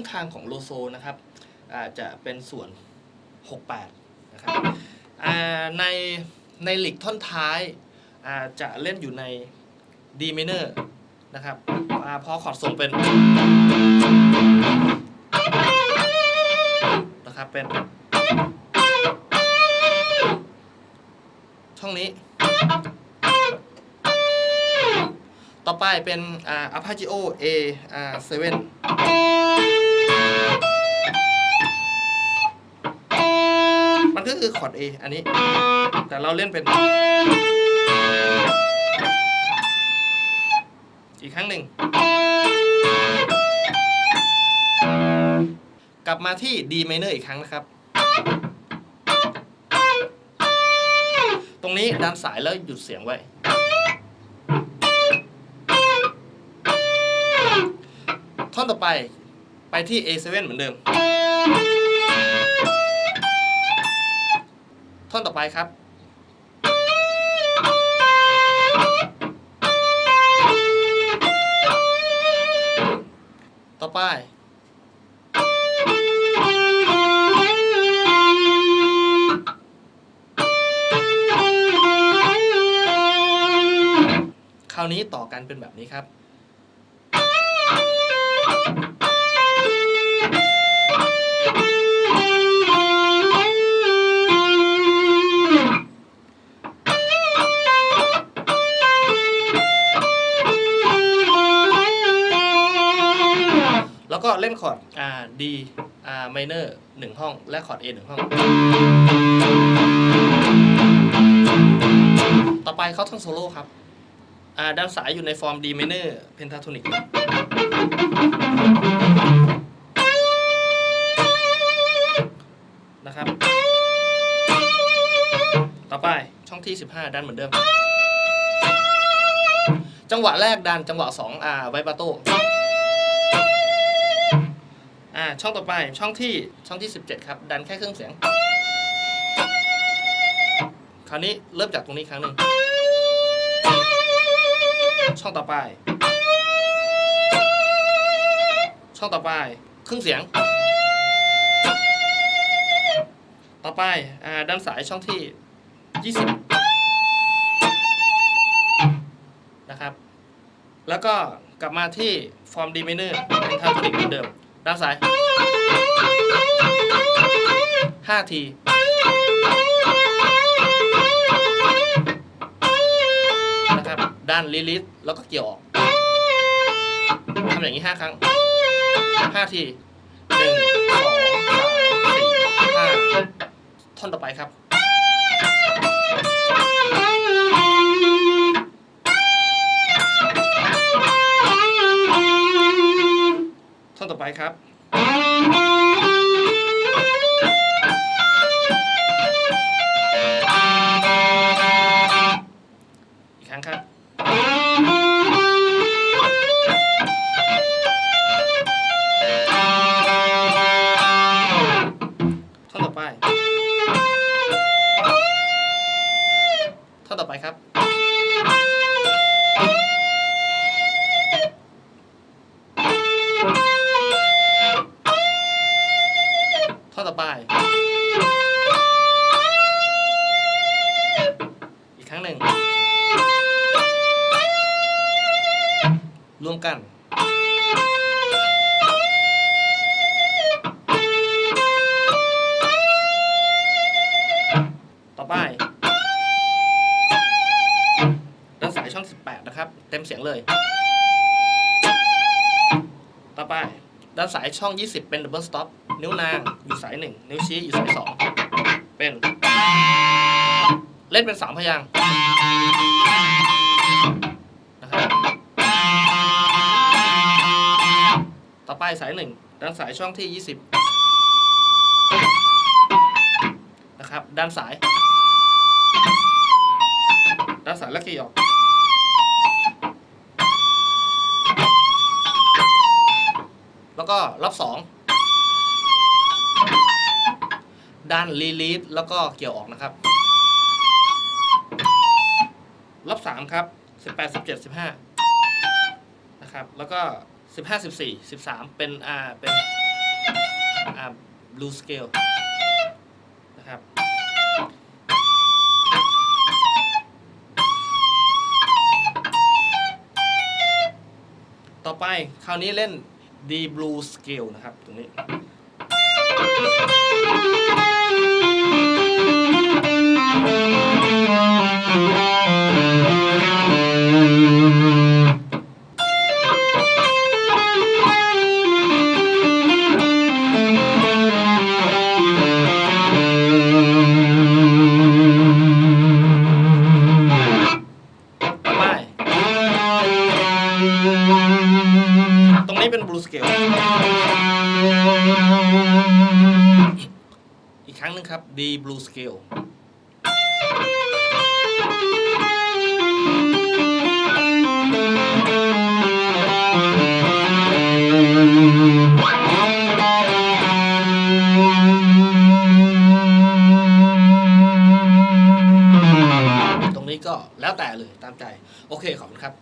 งครึ่งทางของโลโซนะครับอาจะเป็นส่วน 68 นะครับในในหลีกท่อนท้ายอาจะเล่นอยู่ใน D minor นะครับอพอคอร์ดส่งเป็นนะครับเป็น ช่องนี้ ต่อไปเป็นอ่า Arpeggio A อ่า7 คือคอร์ด A อันนี้ แต่เราเล่นเป็น อีกครั้งหนึ่ง กลับมาที่ D minor อีกครั้งนะครับ ตรงนี้ดันสายแล้วหยุดเสียงไว้ ท่อนต่อไปไปที่ A7 เหมือนเดิม ท่อนต่อไปครับ ต่อไปคราวนี้ต่อกันเป็นแบบนี้ครับ แล้วก็เล่นคอร์ดอ่า D อ่า minor หนึ่งห้อง และคอร์ด A หนึ่งห้อง ต่อไปเขาท่อนโซโล่ครับอ่าด้านสายอยู่ในฟอร์ม D minor pentatonic นะครับ ต่อไปช่องที่ 15 ด้านเหมือนเดิม จังหวะแรกดันจังหวะ2อ่าไวบาโต อ่าช่องต่อไปช่องที่ช่องที่ 17 ครับ ดันแค่เครื่องเสียง คราวนี้เริ่มจากตรงนี้ครั้งหนึ่งช่องต่อไป ช่องต่อไปเครื่องเสียง ต่อไปอ่าด้านสายช่องที่ 20 นะครับ แล้วก็กลับมาที่ฟอร์มดีไมเนอร์เป็นท่าตัวเด็กเหมือนเดิม ด้านซ้าย5ทีนะครับด้านลิลิสแล้วก็เกี่ยวออกทำอย่างนี้5ครั้ง5ที1 2 3 4 5ท่อนต่อไปครับท่อนต่อไปครับ ครับ รวมกันต่อไปด้านสายช่อง 18 นะครับ เต็มเสียงเลย ต่อไปด้านสายช่อง 20 เป็น double stop นิ้วนางอยู่สาย 1 นิ้วชี้อยู่สาย 2 เป็น เล่นเป็น 3 พยางค์ สาย1ด้านสายช่องที่ 20 นะครับด้านสายด้านสายและกี่ออก แล้วก็รอบสองด้านรีลีฟแล้วก็เกี่ยวออกนะครับรอบสามครับสิบแปดสิบเจ็ดสิบห้านะครับ แล้วก็ สิบห้าสิบสี่สิบสามเป็นอ่าเป็นอ่า blue scale นะครับต่อไปคราวนี้เล่น D blue scale นะครับ ตรงนี้ อีกครั้งหนึงครับ D blue scale ตรงนี้ก็แล้วแต่เลยตามใจ โอเค ขอบคุณครับ